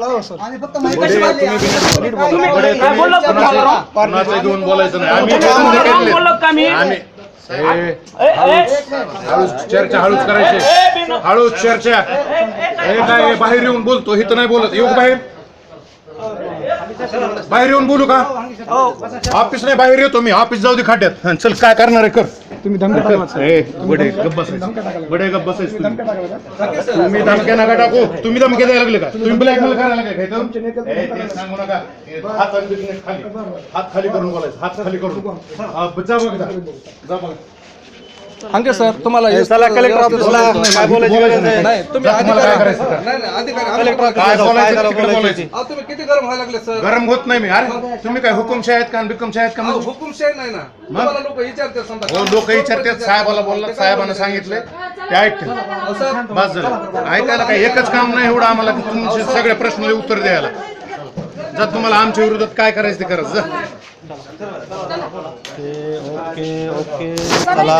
आणि फक्त माहिती वाढली. बडे काय बोललो का तुम्हाला राव? कुणाचं घेऊन बोलायचं नाही. आम्ही राम घेतले. बोललो का मी? आम्ही ए, ए, ए, हळूच चर्चा हळूच करायची. ए, बिनो- हळूच चर्चा. हे काय हे बाहेर येऊन बोलतो इथं नाही बोलत. येऊ का बाहेर? बाहेर येऊन बोलू का? ऑफिस नाही बाहेर येतो मी. ऑफिस जाऊ दे खाट्यात. हं, चल काय करणार आहे कर. तुम्ही धमकी बडे गप्प बसायचं. बडे गप्प बसायचं तुम्ही. तुम्ही धमक्या नका टाकू. तुम्ही धमक्या द्यायला लागले का? तुम्ही ब्लॅकमेल करायला? ए, ते सांगू नका. हे हात आणि खाली. हात खाली करून बोलायचं. हात खाली करून. हा, जा बघ जा. जा बघ. हांगे सर तुम्हाला चला कलेक्टर ऑफिसला काय बोलायची गरज नाही. नाही तुम्ही जा, तुम्हाला काय अधिकारी करायचं करा. नाही नाही अधिकारी आम्ही- कलेक्टर काय बोलायचं काय तिकडे बोलायचं? बोलायचं? अहो, तुम्ही किती गरम व्हायला लागले सर? गरम होत नाही मी अरे तुम्ही काय हुकुमशाही आहेत का? बिकुमशाही आहेत का अहो, म्हणजे? हुकुमशाही नाही ना. तुम्हाला लोक विचारतात समजा. हो लोक विचारतात साहेबाला बोलला साहेबांना सांगितले. ते ऐकते अहो, सर बस झालं. ऐकायला काय एकच काम नाही एवढं आम्हाला की तुमचे सगळ्या प्रश्नाला उत्तर द्यायला. जर तुम्हाला आमच्या विरोधात काय करायचं ते करायचं जा. Okay okay. चला.